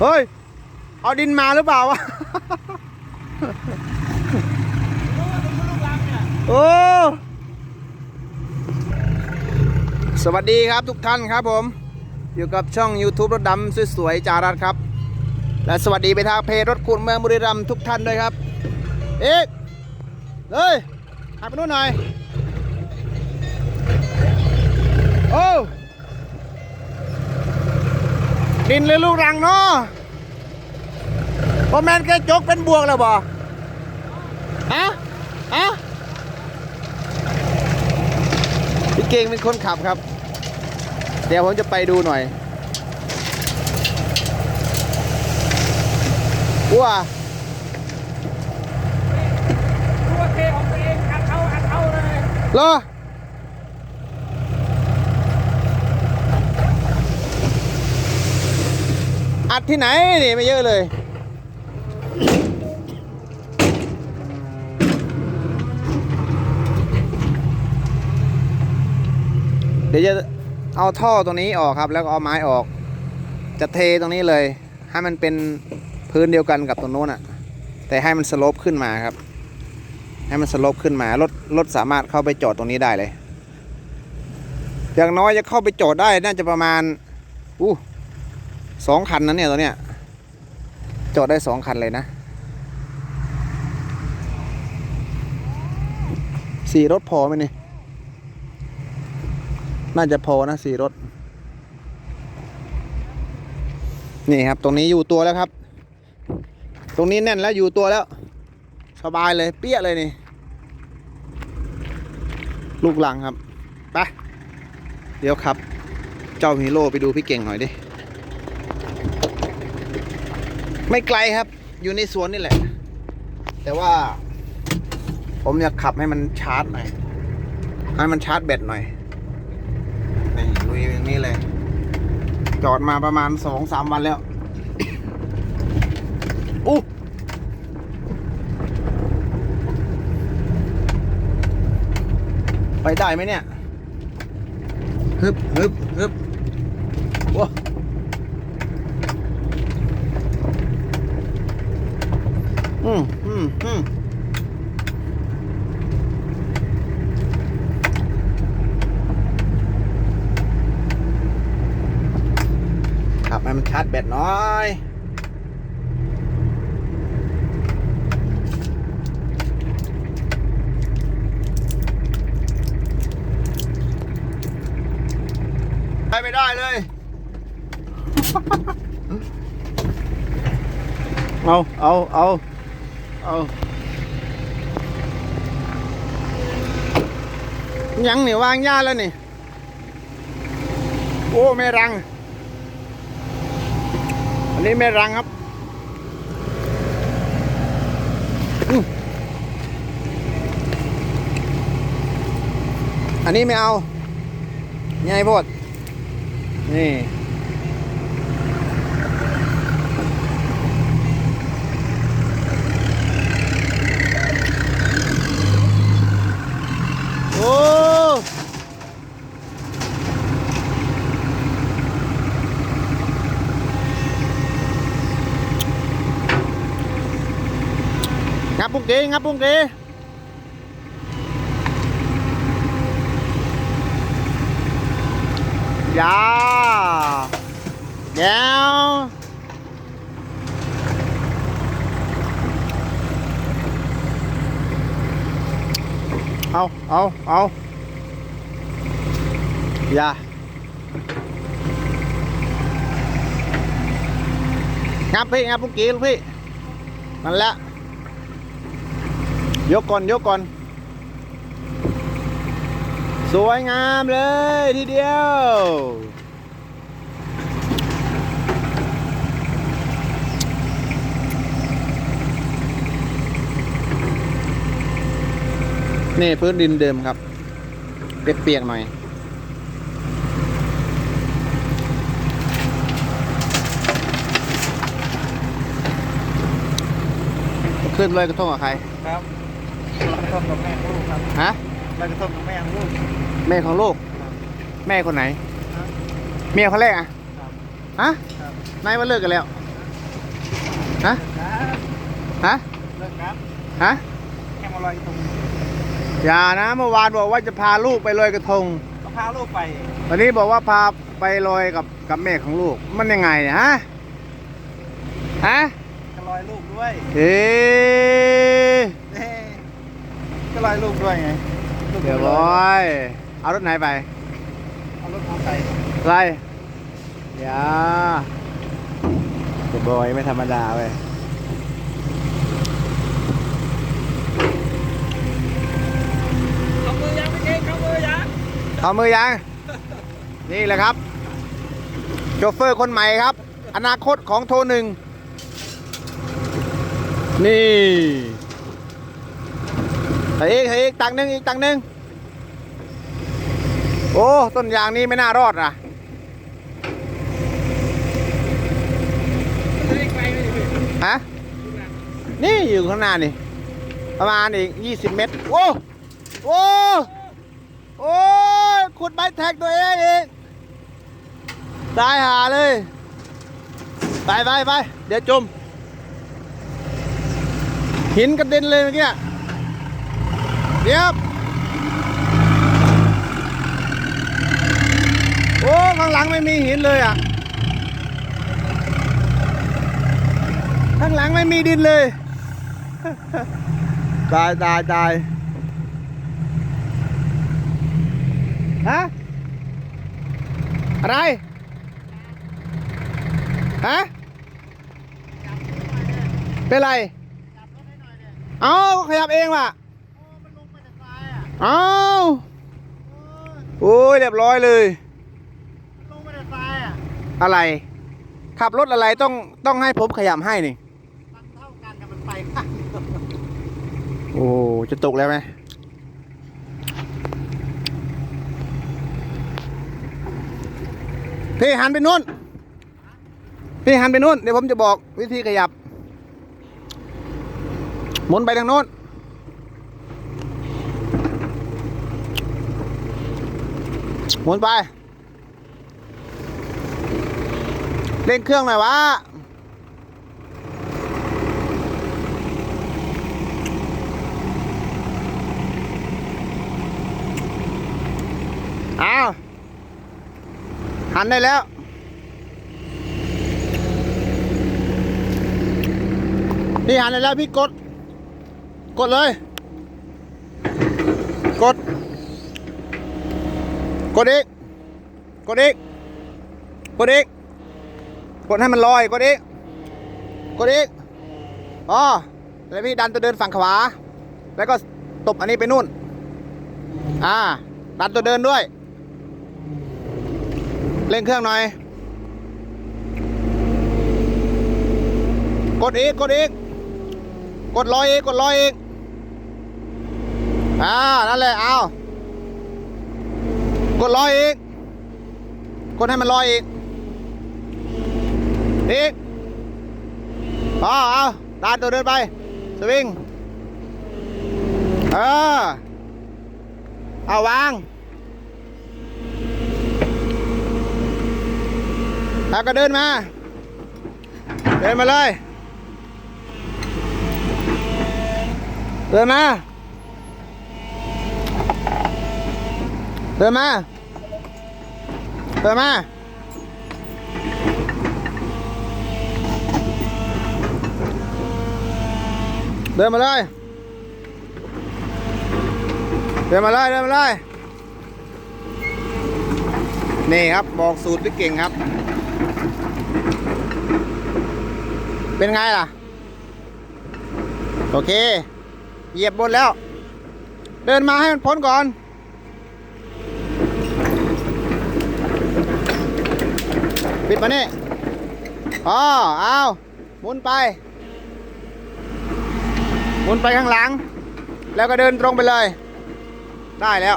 เฮ้ย เอาดินมาหรือเปล่าวะโอ้สวัสดีครับทุกท่านครับผม อยู่กับช่อง YouTube รถดำสวยๆจารัสครับ และสวัสดีไปทางเพจรถขุดเมืองบุรีรัมย์ทุกท่านด้วยครับ เอ๊ะเลยหักไปนู่นหน่อย โอ้ ดินเลยลูกรังเนาะพอแมนแกจกเป็นบวกแล้วบ่ฮะฮะพี่เก่งเป็นคนขับครับ เดี๋ยวผมจะไปดูหน่อยว้าตัวเทของตัวเองอัดเอาอัดเอาเลยเหรอ อัดที่ไหนนี่ไม่เยอะเลย เดี๋ยวจะเอาท่อตรงนี้ออกครับ แล้วก็เอาไม้ออก จะเทตรงนี้เลย ให้มันเป็นพื้นเดียวกันกับตรงโน้นอะแต่ให้มันสโลปขึ้นมาครับ ให้มันสโลปขึ้นมารถรถสามารถเข้าไปจอดตรงนี้ได้เลย อย่างน้อยจะเข้าไปจอดได้น่าจะประมาณอู้ สองคันนะเนี่ยตัวเนี้ยจอดได้สองคันเลยนะสี่รถพอไหมนี่ น่าจะพอนะสี่รถ นี่ครับ ตรงนี้อยู่ตัวแล้วครับ ตรงนี้แน่นแล้วอยู่ตัวแล้ว สบายเลยเปี้ยเลยนี่ ลูกหลังครับ ไป เดี๋ยวครับ เจ้าฮีโร่ไปดูพี่เก่งหน่อยดิ ไม่ไกลครับ อยู่ในสวนนี่แหละ แต่ว่า ผมอยากขับให้มันชาร์จหน่อย ให้มันชาร์จแบตหน่อยนี่ลุยอย่างนี้เลย จอดมาประมาณสองสามวันแล้วอู้ไปได้ไหมเนี่ย ฮึบฮึบฮึบว้าอืม อืมขับให้มันชาร์จแบตหน้อยไปไม่ได้เลย เอา เอา เอา เอายังเนี่ยวางยาแล้วนี่ โอ้แม่รัง อันนี้แม่รังครับอันนี้ไม่เอาใหญ่โพดนี่ โอ้ งับพุงเกงับุงเกยาแก้วเอาเอาเอาอย่างับพี่งับปุ้งเกลูกพี่นั่นแหละ ยกก่อนยกก่อน สวยงามเลยทีเดียว นี่พื้นดินเดิมครับ เปียกๆหน่อยขึ้นเลยกระทงกับใครครับ ลอยกระทงกับแม่ลูกครับฮะลอยกระทงกับแม่ลูกแม่ของลูกแม่คนไหน ครับเมียคนแรกอะ ครับฮะ ครับนายมาเลิกกันแล้วคฮะฮะ เลิกครับฮะ แค่มาลอยตรงอย่านะเมื่อวานบอกว่าจะพาลูกไปลอยกระทง ก็พาลูกไปวันนี้บอกว่าพาไปลอยกับกับแม่ของลูก มันยังไงเนี่ยฮะ ฮะจะลอยลูกด้วย เอ๊ะ เอ้ก็ลอยลูกด้วยไงลูกเดี๋ยวบอย เอารถไหนไป เอารถมอเตอร์ไซค์อะไรอย่าเดี๋ยวบอยไม่ธรรมดาเว้ยเอามือยังไม่เก่งเอามือยังเอามือยัง นี่แหละครับ โชเฟอร์คนใหม่ครับ อนาคตของโทรหนึ่ง นี่ เฮ้ยเฮ้ยตังหนึ่งอีกตังหนึ่งโอ้ต้นยางนี้ไม่น่ารอดอะฮะนี่อยู่ข้างหน้านี่ ประมาณอีก20เมตร โอ้โอ้โอ้ขุดใบแท็กตัวเองอีกตายหาเลย ไปไปไปเดี๋ยวจม หินกระเด็นเลยเมื่อกี้ เดียวโอ้ ข้างหลังไม่มีหินเลยอะ ข้างหลังไม่มีดินเลย ตายตายตายฮะ อะไร ฮะ เป็นไร เอาขยับเองว่ะ อ้าโอ้ยเรียบร้อยเลย ลงไปในทรายอะอะไร ขับรถอะไรต้องต้องให้ผมขยับให้นี่มันเท่ากันแต่มันไปข้างเดียวโอ้จะตกแล้วไหมพี่หันไปนู่นพี่หันไปนู่นเดี๋ยวผมจะบอกวิธีขยับหมุนไปทางโน้น หมุนไปเร่งเครื่องหน่อยวะเอาหันได้แล้วพี่หันได้แล้วพี่กด กดเลย กด กดอีก กดอีก กดอีก กดให้มันลอย กดอีก กดอีก อ๋อ แล้วพี่ดันตัวเดินฝั่งขวา แล้วก็ตบอันนี้ไปนู่น อ่า ดันตัวเดินด้วย เร่งเครื่องหน่อย กดอีก กดอีก กดลอยอีก กดลอยอีก อ่า นั่นแหละ เอา ดลอยอีก กดให้มันลอยอีก อีกออเอาดันตัวเดินไป สวิง เออ เอาวาง แล้วก็เดินมา เดินมาเลย เดินมา เดินมา เดินมาเดินมาเลย เดินมาเลย เดินมาเลย นี่ครับ บอกสูตรพี่เก่งครับ เป็นไงล่ะ โอเค เหยียบบนแล้ว เดินมาให้มันพ้นก่อน ปิดมานี่อ๋อเอาหมุนไปหมุนไปข้างหลัง แล้วก็เดินตรงไปเลย ได้แล้ว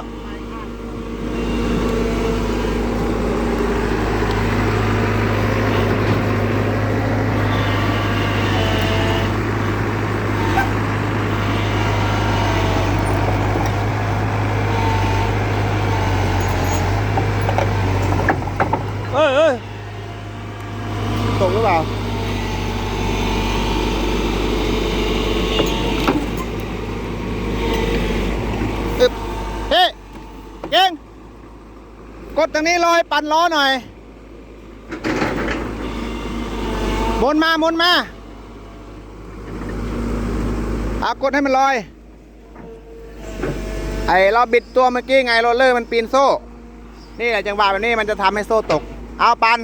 เอ้ยเอ้ยตกหรือเปล่า รงนี้ลอยปั่นล้อหน่อยมุนมามุนมาอากดให้มันลอย ไอเราบิดตัวเมื่อกี้ไงโรลเลอร์มันปีนโซ่ นี่แหละจังหวะแบบนี้มันจะทำให้โซ่ตก เอาปัน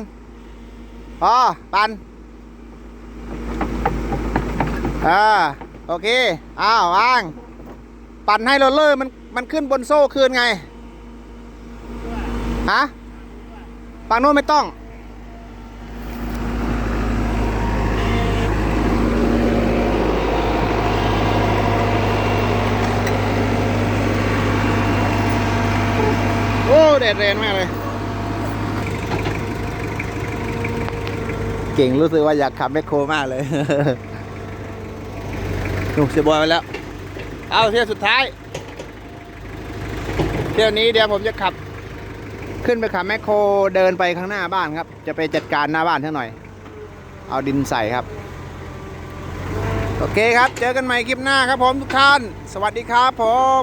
พอปันอ่าโอเค อ้าววาง ปั่นให้โรลเลอร์มันมันขึ้นบนโซ่คืนไง ฮะฝั่งโน้นไม่ต้อง โอ้แดดแรงมากเลย เก่งรู้สึกว่าอยากขับแมคโครมากเลยหนุ่มเสียบอยไปแล้ว เอาเที่ยวสุดท้าย เที่ยวนี้เดี๋ยวผมจะขับ ขึ้นไปขับแมคโครเดินไปข้างหน้าบ้านครับ จะไปจัดการหน้าบ้านเท่าหน่อย เอาดินใส่ครับ โอเคครับ เจอกันใหม่คลิปหน้าครับผมทุกท่าน สวัสดีครับผม